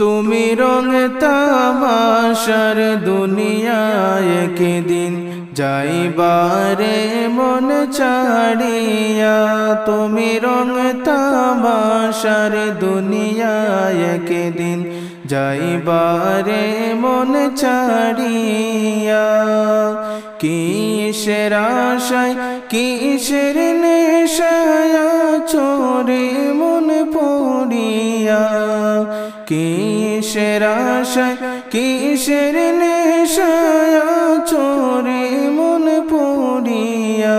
তুমি রং তামাশার দুনিয়ায় দিন যাইবারে মন ছাড়িয়া, তুমি রং তামাশার দুনিয়ায় দিন যাইবারে মন ছাড়িয়া। কিসের আশায়, কিসের নেশায় চোরে কিসের আশায়, কিসের নেশায় চোরে মন পড়িয়া?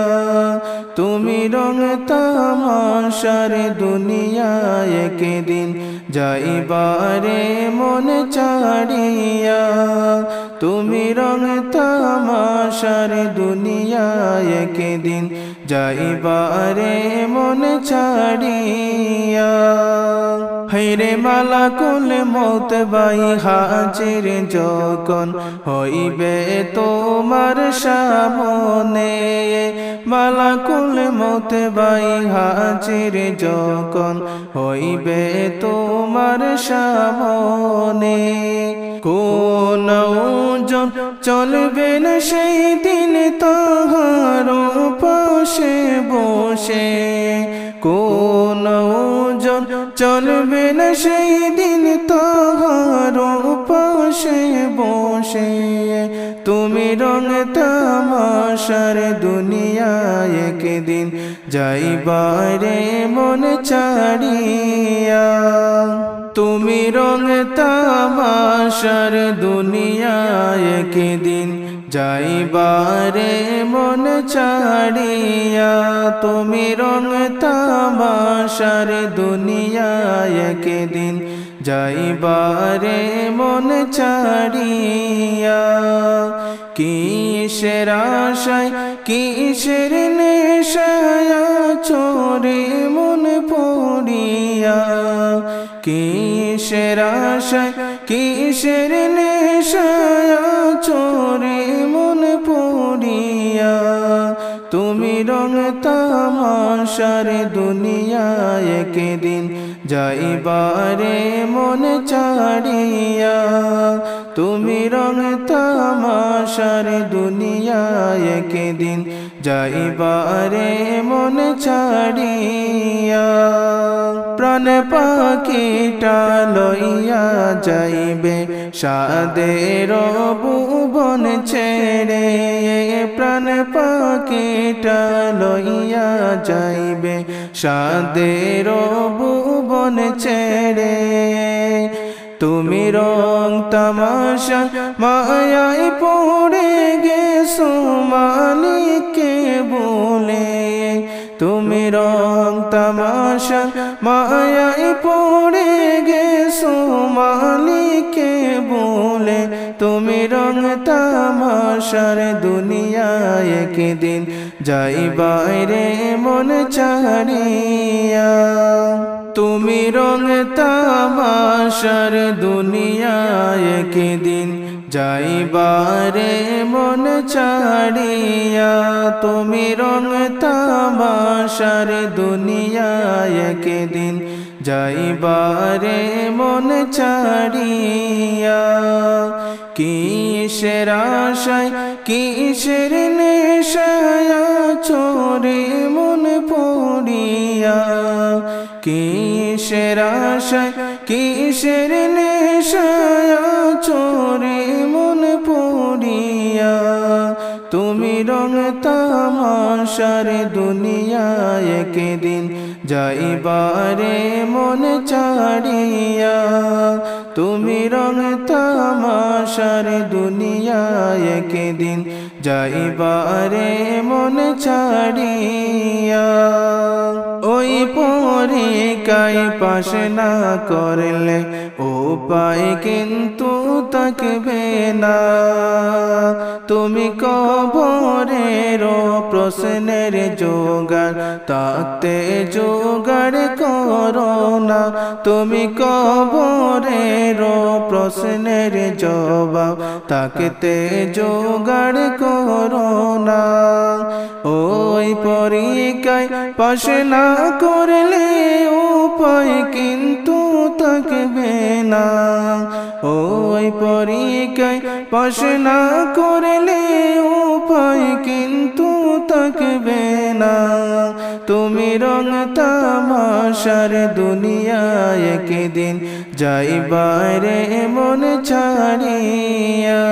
তুমি রং তামাশার দুনিয়ায় দিন যাইবারে মন ছাড়িয়া তুমি রং তামাশার দুনিয়ায় দিন যাইবারে মন ছাড়িয়া। হৈরে মালা কুল মত বাই হাজির যখন হইবে তোমার সামনে। মালা কুল মত বাই হাজির যখন হইবে তোমার সামনে। কোন চলবে না সেই দিন তাহার পাশে বসে। কোন জন চলবে না সেই দিন তাহার পাশে বসে। তুমি রং তামাশার দুনিয়ায় দিন যাইবারে মন ছাড়িয়া তুমি রং তামাশার দুনিয়ায় দিন যাইবারে মন ছাড়িয়া তুমি রং তামাশার দুনিয়ায় দিন যাইবারে মন ছাড়িয়া কিসের আশায়, কিসের নেশায় চোরে মন পড়িয়া, কিসের আশায় কিসের নেশায় চোরে মন পড়িয়া? তুমি রং তামাশার দুনিয়ায় দিন যাইবারে মন ছাড়িয়া। তুমি রং তামাশার দুনিয়ায় দিন যাইবারে মন ছাড়িয়া। প্রাণ পাখিটা লইয়া যাইবে সাদের ভুবন ছেড়ে। প্রাণ পাখিটা লইয়া যাইবে সাদের ভুবন ছেড়ে। তুমি রং তামাশা মায়াই পড়ে গেছো মালিককে বলে। তুমি রং তামাশা মায়াই পড়ে গেছো মালিককে বলে। তুমি রং তামাশার দুনিয়ায় দিন যাই বাইরে মন ছাড়িয়া। তুমি রং তামাশার দুনিয়ায় দিন যাইবারে মন ছাড়িয়া, তুমি রং তামাশার দুনিয়ায় দিন যাইবারে মন ছাড়িয়া। কিসের আশায়, কিসের নেশায় চোরে মন পড়িয়া? কিসের আশায়, কিসের নেশায় চোরে মন পড়িয়া? তুমি রং তামাশার দুনিয়ায় দিন যাইবারে মন ছাড়িয়া। তুমি রং তামাশার দুনিয়ায় দিন যাইবারে মন ছাড়িয়া। ওই পরে কাই পাশে না করলে ও পায় কিন্তু তাকবে না। তুমি কবরের প্রশ্নের জোগাড়, তাতে যোগাড় করো না। তুমি কবরের প্রশ্নের জবাব, তাকেতে জোগাড় করো না। ওই পরীক্ষায় পাশে না করলে উপায় কিন্তু থাকবে না। ওই পরীক্ষায় পাশে না করলে উপায় কিন্তু থাকবে না। তুমি রং তামাশার দুনিয়ায় একদিন যাইবারে মন ছাড়িয়া।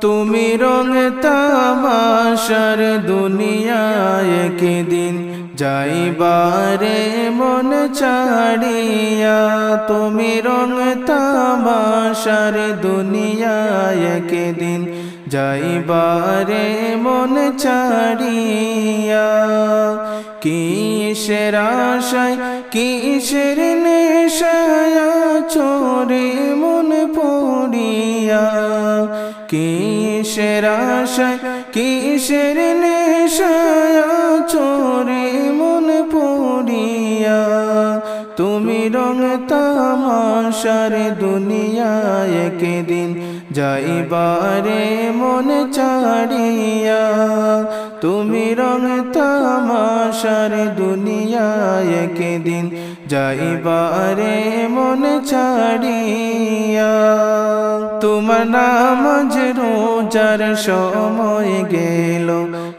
তুমি রং তামাশার দুনিয়ায় একদিন যাইবারে মন ছাড়িয়া তুমি রং তামাশার দুনিয়ায় একদিন যাইবারে মন ছাড়িয়া। কিসের আশায়, কিসের নেশায় চোরে মন পড়িয়া? কিসের আশায় কিসের নেশায় চোরে মন পড়িয়া? তুমি রং তামাশার দুনিয়ায় একদিন যাইবারে মন ছাড়িয়া। তুমি রং তামাশার দুনিয়ায় একদিন যাইবারে মন ছাড়িয়া, তোমার নামাজ রোজার সময় গেল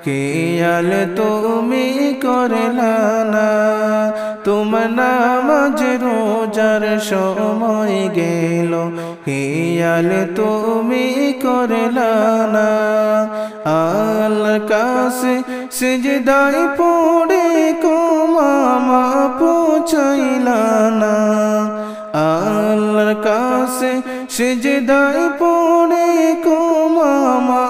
খেয়াল তুমি করলা না তোমার নামাজ রোজার সময় গেল খেয়াল তুমি করলা না আল্লাহর কাছে সিজদাই পড়ে কমামা পৌঁছাইলা না আল্লাহর কাছে সিজদাই পড়ে কমামা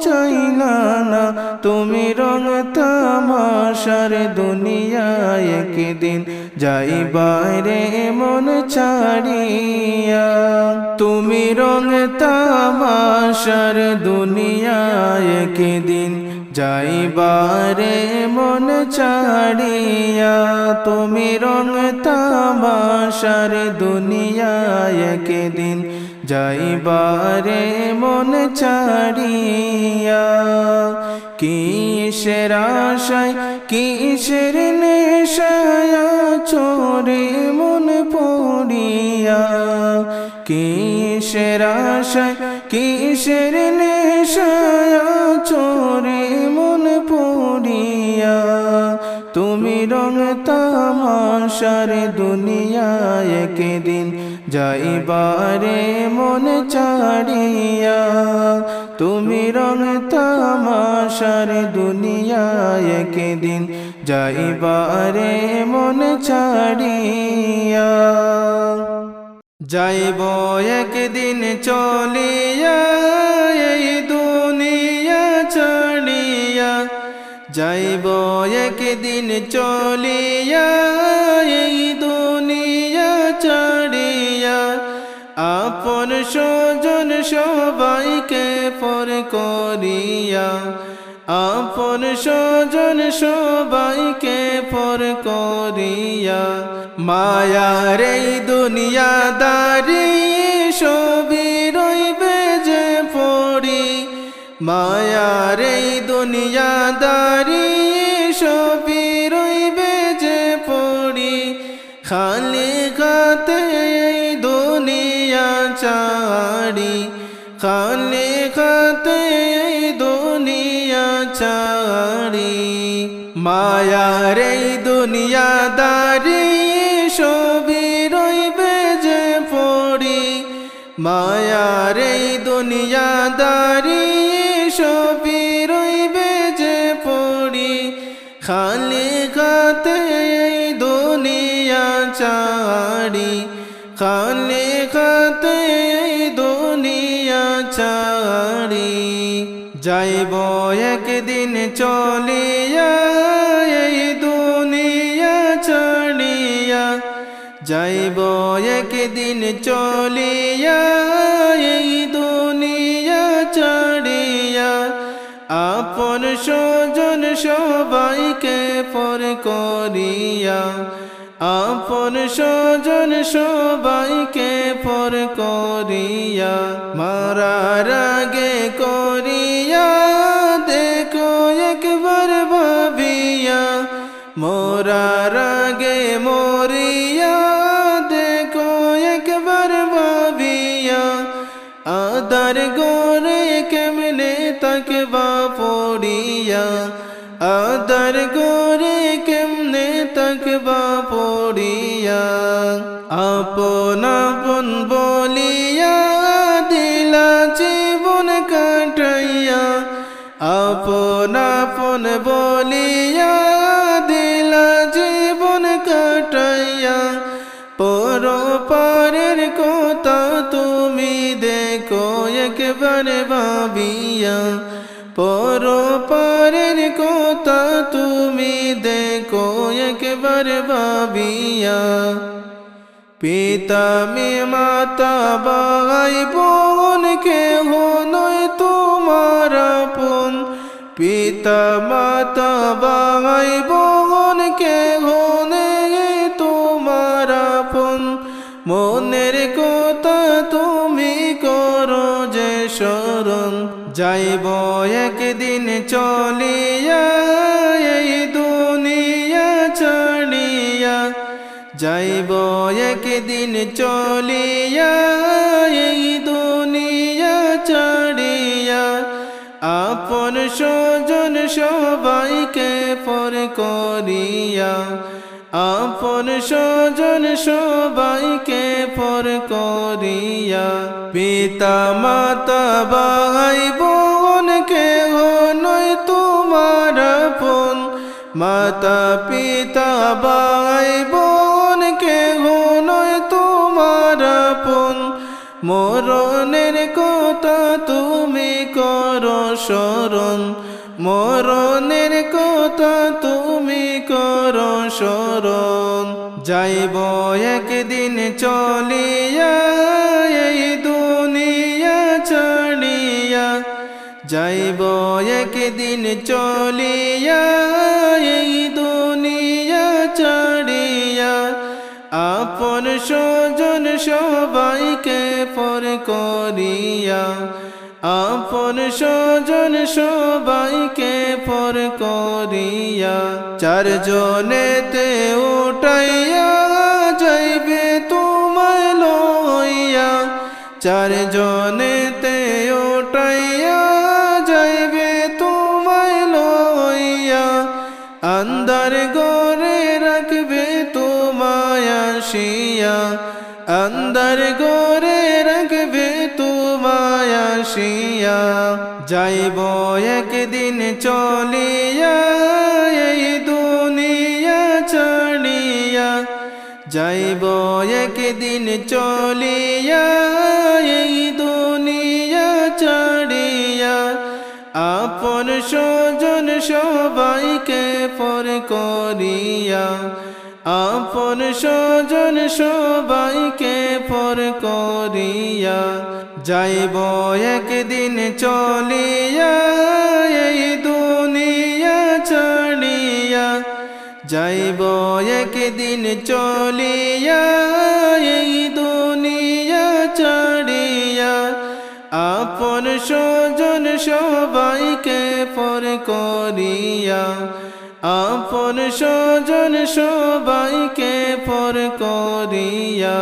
পৌঁছাইলা না। তুমি রং তামাশার দুনিয়ায় একদিন যাই বাইরে মন ছাড়িয়া। তুমি রং তামাশার দুনিয়ায় একদিন যাইবারে মন ছাড়িয়া। তুমি রং তামাশার দুনিয়ায় একদিন যাইবারে মন ছাড়িয়া কিসের আশায় কিসের নেশায় চোরে মন পড়িয়া কিসের আশায় কিসের নেশায় চোরে মন পড়িয়া, তুমি রং তামাশার দুনিয়ায় একদিন যাইবারে মন ছাড়িয়া, তুমি রং তামাশার দুনিয়ায় একদিন যাইবারে মন ছাড়িয়া। যাইব একদিন চলিয়া, এই দুনিয়া ছাড়িয়া। যাইব একদিন চলিয়া, এই আপন স্বজন সবাইকে পর করিয়া, আপন স্বজন সবাইকে পর করিয়া, মায়ার এই দুনিয়াদারি সবই রইবে যে পড়ি, মায়ার এই দুনিয়াদারি সবই চাড়ি খালি খাতে দুনিয়া চাড়ি মায়ার এই দুনিয়াদারি সবই রইবে যে পড়ি। মায়ার এই দুনিয়াদারি সবই রইবে যে পড়ি। খালি খাতে দুনিয়া চাড়ি খালি যাইব একদিন চলিয়া, এই দুনিয়া ছাড়িয়া। যাইব একদিন চলিয়া, এই দুনিয়া ছাড়িয়া। আপন স্বজন সবাইকে পর করিয়া, আপন স্বজন সবাইকে পর করিয়া। মারার আগে করিয়া মোরার আগে মরিয়া দেখো একবার ভাবিয়া আদার গোরে কেমনে তাকবা পড়িয়া আদার গোরে কেমনে তাকবা পড়িয়া আপন আপন বলিয়া দিলা জীবন কাটাইয়া আপন আপন বলিয়া দিলা জীবন কাটাইয়া পর পারের কথা তুমি দেখো, একবার ভাবিয়া পর পারের কথা তুমি দেখো, একবার ভাবিয়া। পিতা মে মাতা বাই বোন কে নয় তোমার আপন। পিতা মাতা বাই বোন কে মনের কথা তুমি করো যে স্মরণ, যাইব একদিন চলিয়া, এই দুনিয়া ছাড়িয়া, যাইব একদিন চলিয়া, এই দুনিয়া ছাড়িয়া। আপন স্বজন সবাইকে পর করিয়া আপন স্বজন সবাইকে পর করিয়া পিতা, মাতা, ভাই, বোন কে নয় তোমার আপন। মাতা, পিতা, ভাই, বোন কে নয় তোমার আপন। মরণের কথা তুমি করো স্মরণ মরণের কথা তুমি করো স্মরণ। যাইব একদিন চলিয়া, এই দুনিয়া ছাড়িয়া। যাইব একদিন চলিয়া, এই দুনিয়া ছাড়িয়া। আপন স্বজন সবাইকে পর করিয়া আপন স্বজন সবাইকে পর করিয়া, চারজনেতে উঠাইয়া যাইবে তোমায় লইয়া, চারজনেতে উঠাইয়া যাইবে তোমায় লইয়া আন্দার গরে রাখবে তোমায় আসিয়া আন্দার তোমায় আসিয়া যাইব, একদিন চলিয়া এই দুনিয়া ছাড়িয়া। যাইব, একদিন চলিয়া এই দুনিয়া ছাড়িয়া। আপন স্বজন সবাইকে পর করিয়া। আপন স্বজন সবাইকে পর করিয়া। যাইব, একদিন চলিয়া এই দুনিয়া ছাড়িয়া। যাইব, একদিন চলিয়া এই দুনিয়া ছাড়িয়া। আপন স্বজন সবাইকে পর করিয়া। আপন স্বজন সবাইকে পর করিয়া।